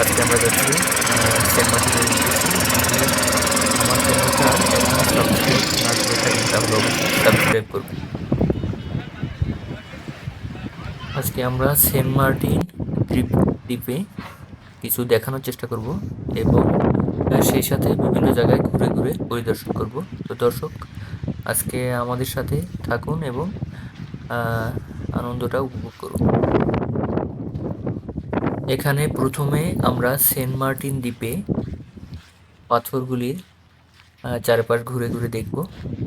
আজকে আমরা যাচ্ছি মার্টিনের আমার সাবস্ক্রাইব আজকে আমরা সেন্ট মার্টিন দ্বীপ দ্বীপে কিছু দেখানোর চেষ্টা করব এবং সেই সাথে বিভিন্ন জায়গায় ঘুরে ঘুরে পরিদর্শন করব। তো দর্শক, আজকে আমাদের সাথে থাকুন এবং আনন্দটা উপভোগ করুন। এখানে প্রথমে আমরা সেন্ট মার্টিন দ্বীপে পাথরগুলির চারপাশ ঘুরে ঘুরে দেখব।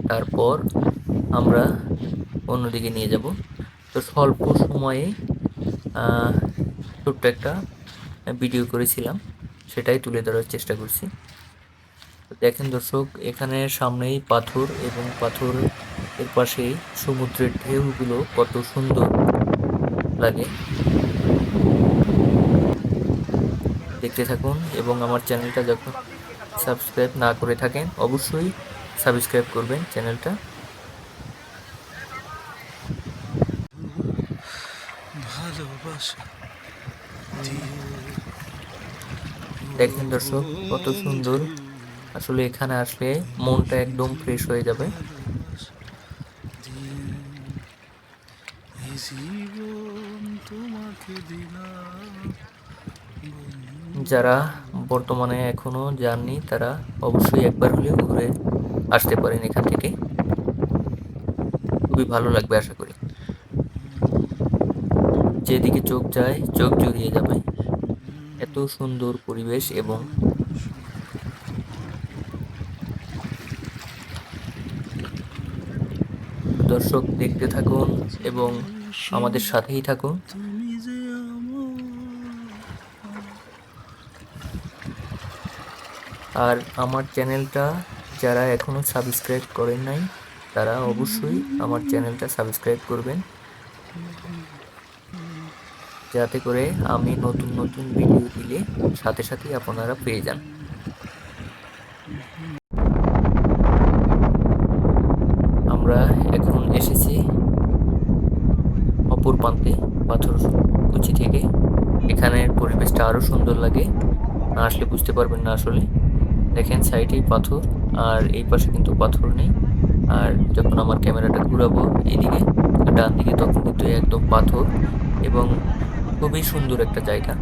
তারপর আমরা অন্যদিকে নিয়ে যাব। তো স্বল্প সময়ে ছোট্ট একটা ভিডিও করেছিলাম, সেটাই তুলে ধরার চেষ্টা করছি। দেখেন দর্শক, এখানে সামনেই পাথর এবং পাথর এর পাশেই সমুদ্রের ঢেউগুলো কত সুন্দর লাগে। দেখতে থাকুন এবং আমার চ্যানেলটা যখন সাবস্ক্রাইব না করে থাকেন অবশ্যই সাবস্ক্রাইব করবেন চ্যানেলটা। দেখেন দর্শক কত সুন্দর। আসলে এখানে আসলে মনটা একদম ফ্রেশ হয়ে যাবে। জীবন তোমাকে দিলাম যারা বর্তমানে এখনও যাননি, তারা অবশ্যই একবার হলেও ঘুরে আসতে পারেন এখান থেকে। খুবই ভালো লাগবে আশা করি। যেদিকে চোখ যায়, চোখ জুড়িয়ে যাবে। এত সুন্দর পরিবেশ এবং দর্শক দেখতে থাকুন এবং আমাদের সাথেই থাকুন। আর আমার চ্যানেলটা যারা এখনও সাবস্ক্রাইব করেন নাই, তারা অবশ্যই আমার চ্যানেলটা সাবস্ক্রাইব করবেন। যাতে করে আমি নতুন নতুন ভিডিও দিলে সাথে সাথেই আপনারা পেয়ে যান। আমরা এখন এসেছি অপর প্রান্তে, পাথর কুচি থেকে। এখানের পরিবেশটা আরও সুন্দর লাগে। না আসলে বুঝতে পারবেন না আসলে। দেখেন সাইডেই পাথর, আর এই পাশে কিন্তু পাথর নেই। আর যখন আমার ক্যামেরাটা ঘুরাবো এইদিকে ডান দিকে, তখন কিন্তু একদম পাথর এবং খুবই সুন্দর একটা জায়গা।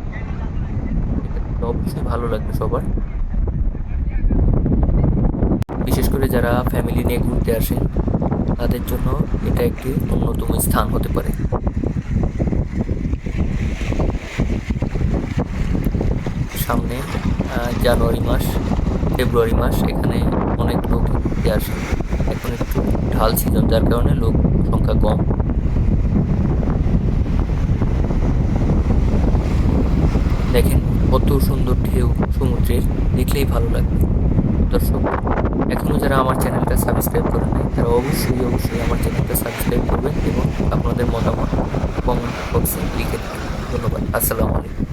অবশ্যই ভালো লাগবে সবার। বিশেষ করে যারা ফ্যামিলি নিয়ে ঘুরতে আসেন, তাদের জন্য এটা একটি অন্যতম স্থান হতে পারে। সামনে জানুয়ারি মাস। ফেব্রুয়ারি মাস এখানে অনেক লোক ঘুরতে আসে। এখন একটু ঢাল সিজন যার কারণে লোক সংখ্যা কম। দেখেন কত সুন্দর ঢেউ সমুদ্রের, দেখলেই ভালো লাগবে। দর্শক এখনও যারা আমার চ্যানেলটা সাবস্ক্রাইব করেন নাই, তারা অবশ্যই অবশ্যই আমার চ্যানেলটা সাবস্ক্রাইব করবেন এবং আপনাদের মতামত কমেন্ট বক্সে লিখে ধন্যবাদ, আসসালামু আলাইকুম।